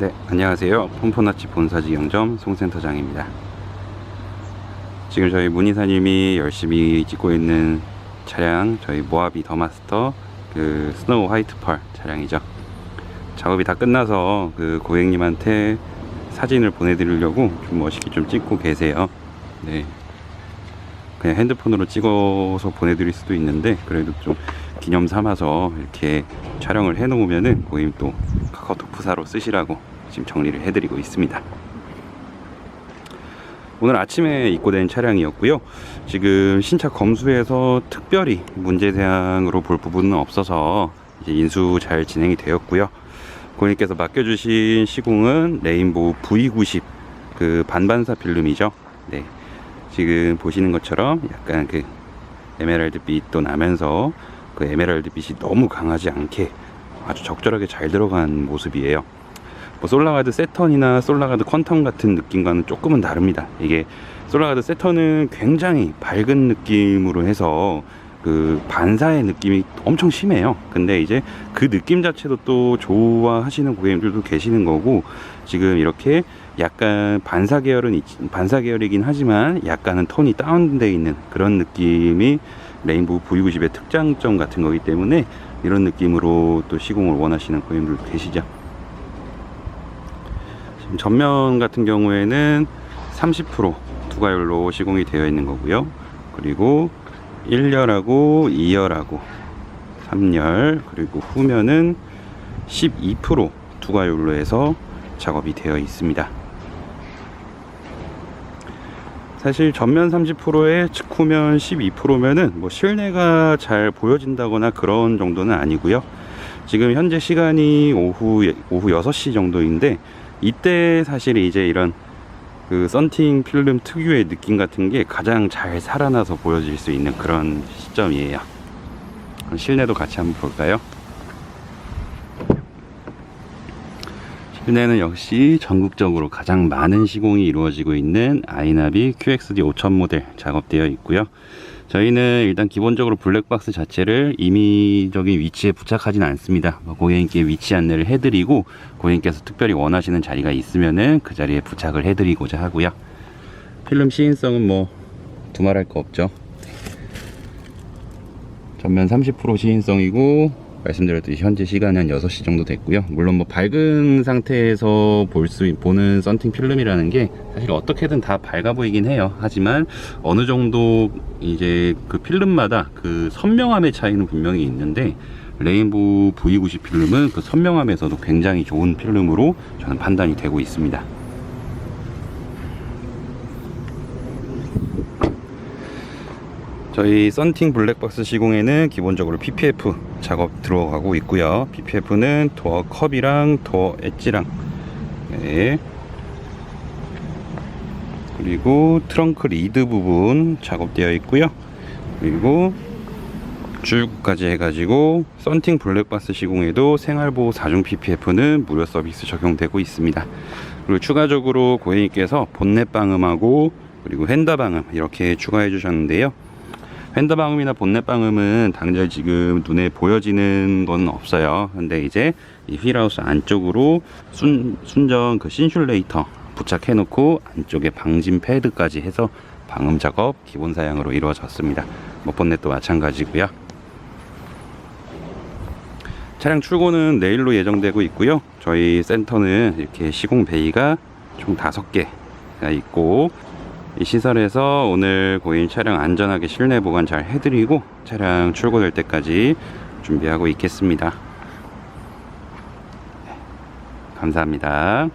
네, 안녕하세요. 폼포나치 본사지 영점 송센터장입니다. 지금 저희 문희사님이 열심히 찍고 있는 차량, 저희 모하비 더마스터 그 스노우 화이트 펄 차량이죠. 작업이 다 끝나서 그 고객님한테 사진을 보내드리려고 좀 멋있게 좀 찍고 계세요. 네. 그냥 핸드폰으로 찍어서 보내드릴 수도 있는데 그래도 좀 기념 삼아서 이렇게 촬영을 해 놓으면은 고객님 또 카카오톡 부사로 쓰시라고 지금 정리를 해드리고 있습니다. 오늘 아침에 입고된 차량이었고요. 지금 신차 검수에서 특별히 문제사항으로 볼 부분은 없어서 이제 인수 잘 진행이 되었고요. 고객님께서 맡겨주신 시공은 레인보우 V90 그 반반사 필름이죠. 네. 지금 보시는 것처럼 약간 그 에메랄드 빛도 나면서 그 에메랄드 빛이 너무 강하지 않게 아주 적절하게 잘 들어간 모습이에요. 뭐 솔라가드 세턴이나 솔라가드 퀀텀 같은 느낌과는 조금은 다릅니다. 이게 솔라가드 세턴은 굉장히 밝은 느낌으로 해서 그 반사의 느낌이 엄청 심해요. 근데 이제 그 느낌 자체도 또 좋아하시는 고객님들도 계시는 거고 지금 이렇게 약간 반사 계열은 있- 반사 계열이긴 하지만 약간은 톤이 다운돼 있는 그런 느낌이 레인보우 V90의 특장점 같은 거기 때문에 이런 느낌으로 또 시공을 원하시는 고객님들도 계시죠. 지금 전면 같은 경우에는 30% 두가율로 시공이 되어 있는 거고요. 그리고 1열하고 2열하고 3열 그리고 후면은 12% 두가율로 해서 작업이 되어 있습니다. 사실 전면 30%에 측후면 12%면은 뭐 실내가 잘 보여진다거나 그런 정도는 아니고요. 지금 현재 시간이 오후 오후 6시 정도인데 이때 사실 이제 이런 그 썬팅 필름 특유의 느낌 같은 게 가장 잘 살아나서 보여질 수 있는 그런 시점이에요. 실내도 같이 한번 볼까요? 실내는 역시 전국적으로 가장 많은 시공이 이루어지고 있는 아이나비 QXD 5000 모델 작업되어 있고요. 저희는 일단 기본적으로 블랙박스 자체를 임의적인 위치에 부착하진 않습니다. 뭐 고객님께 위치 안내를 해드리고 고객님께서 특별히 원하시는 자리가 있으면은 그 자리에 부착을 해드리고자 하고요. 필름 시인성은 뭐 두말할 거 없죠. 전면 30% 시인성이고 말씀드렸듯이 현재 시간은 6시 정도 됐고요. 물론 뭐 밝은 상태에서 볼 수 보는 썬팅 필름이라는 게 사실 어떻게든 다 밝아 보이긴 해요. 하지만 어느 정도 이제 그 필름마다 그 선명함의 차이는 분명히 있는데 레인보우 V90 필름은 그 선명함에서도 굉장히 좋은 필름으로 저는 판단이 되고 있습니다. 저희 썬팅 블랙박스 시공에는 기본적으로 PPF 작업 들어가고 있고요. PPF는 도어 컵이랑 도어 엣지랑 네. 그리고 트렁크 리드 부분 작업되어 있고요. 그리고 줄까지 해가지고 썬팅 블랙박스 시공에도 생활보호 4중 PPF는 무료 서비스 적용되고 있습니다. 그리고 추가적으로 고객님께서 본넷 방음하고 그리고 핸더 방음 이렇게 추가해 주셨는데요. 팬더 방음이나 본넷 방음은 당장 지금 눈에 보여지는 건 없어요. 근데 이제 이 휠하우스 안쪽으로 순, 순정 그 신슐레이터 부착해 놓고 안쪽에 방진 패드까지 해서 방음 작업 기본 사양으로 이루어졌습니다. 뭐 본넷도 마찬가지고요. 차량 출고는 내일로 예정되고 있고요. 저희 센터는 이렇게 시공 베이가 총 5개가 있고 이 시설에서 오늘 고객님 차량 안전하게 실내 보관 잘 해드리고 차량 출고될 때까지 준비하고 있겠습니다. 네, 감사합니다.